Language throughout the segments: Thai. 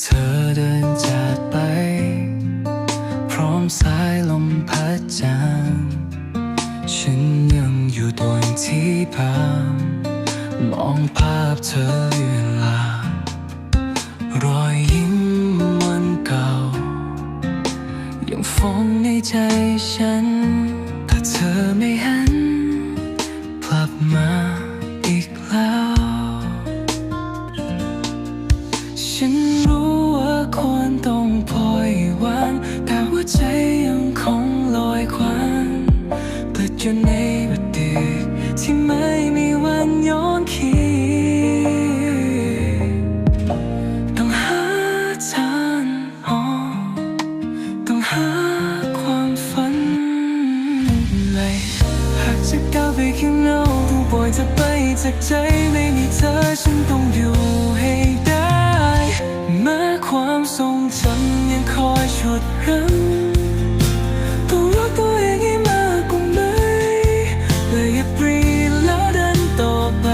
เธอเดินจากไป พร้อมสายลมพัดจางฉันยังอยู่บนที่พามมองภาพเธอเลือนลางรอยยิ้มวันเก่า ยังฟองในใจฉันถ้าเธอไม่หันกลับมาอีกแล้ว ฉัน ควรต้องปล่อยวาง แต่หัวใจยังคงลอยควันติดอยู่ในอดีตที่ไม่มีวันย้อนคิดต้องหาทางออกต้องหาความฝันใหม่หากจะก้าวไปข้างนอกต้ปล่อยเธอไปจากใจไม่มีเธอฉันต้องอยู่ ทรงจำยังคอยฉุดรั้งต้องรักตัวเองให้มากกว่าไหมเลยอย่าปรีแล้วเดินต่อไป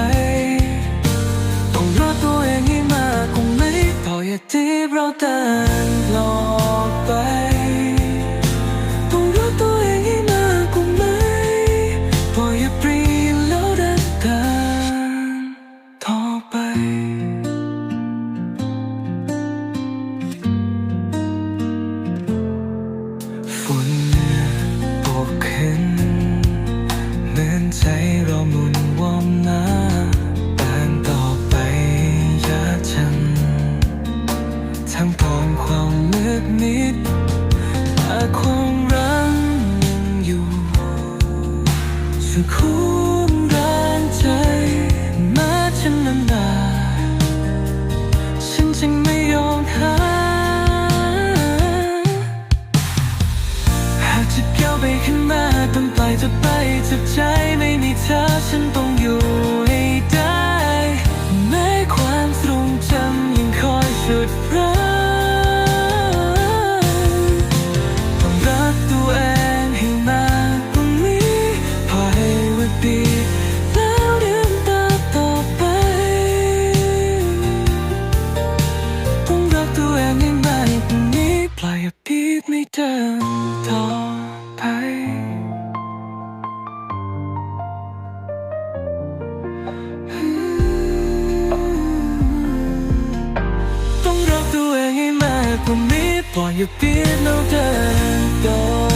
ต้องรักตัวเองให้มากกว่าไหมต่ออย่าที่เราเดินหลอกไป ใจเราหมุนว่อมหน้าเดินต่อไปยากจังทั้งตอนความมืดมิดแต่ความรักยังอยู่ฉันคุ้มแรงใจแม้ฉันนั้นานฉันจึงไม่ยอมหาหากจะก้าวไปข้างหน้าต้องปล่อยเธอไปจากใจ อ ต้องรักตัวเองให้มากกว่านี้ปล่อยให้พีดแล้วเดินต่อ